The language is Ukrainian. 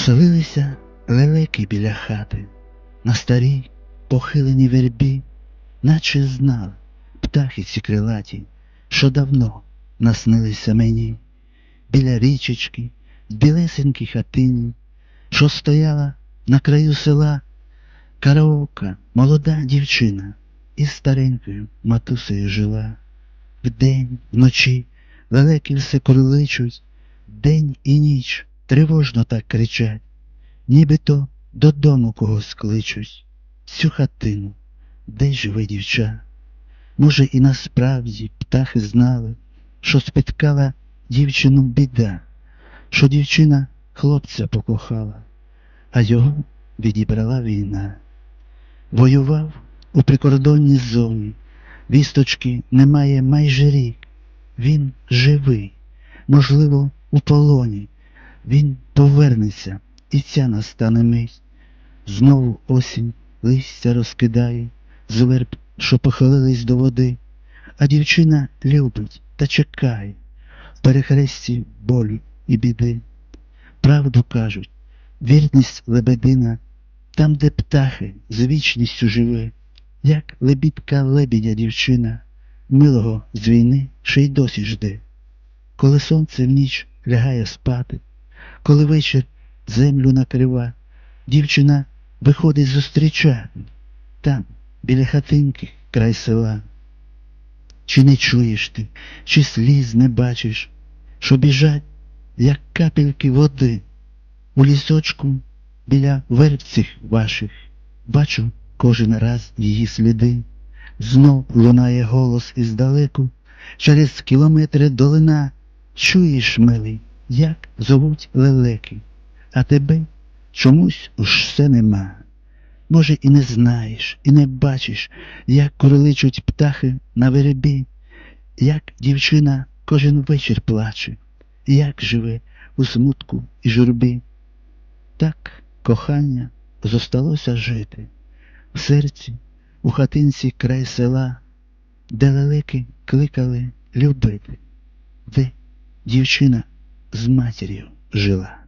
Оселилися лелеки біля хати, на старій похиленій вербі, наче знали птахи ці крилаті, що давно наснилися мені, біля річечки, білесенькій хатині, що стояла на краю села, караока, молода дівчина із старенькою матусею жила. Вдень, вночі лелеки все корличуть, день і ніч тривожно так кричать, нібито додому когось кличуть, цю хатину, де живе дівча. Може, і насправді птахи знали, що спіткала дівчину біда, що дівчина хлопця покохала, а його відібрала війна. Воював у прикордонній зоні, вісточки немає майже рік. Він живий, можливо, у полоні. Він повернеться, і ця настане мить. Знову осінь листя розкидає, з верб, що похилились до води, а дівчина любить та чекає в перехресті болю і біди. Правду кажуть, вірність лебедина, там, де птахи з вічністю живе, як лебідка лебідя дівчина, милого з війни ще й досі жде. Коли сонце в ніч лягає спати, коли вечір землю накрива, дівчина виходить зустрічати там, біля хатинки, край села. Чи не чуєш ти, чи сліз не бачиш, що біжать, як капельки води, у лісочку біля вербців ваших, бачу кожен раз її сліди. Знов лунає голос іздалеку, через кілометри долина. Чуєш, милий, як зовуть лелеки, а тебе чомусь уж все нема. Може, і не знаєш, і не бачиш, як короличуть птахи на вербі, як дівчина кожен вечір плаче, як живе у смутку і журбі. Так кохання зосталося жити в серці, у хатинці край села, де лелеки кликали любити, де дівчина з матерью жила.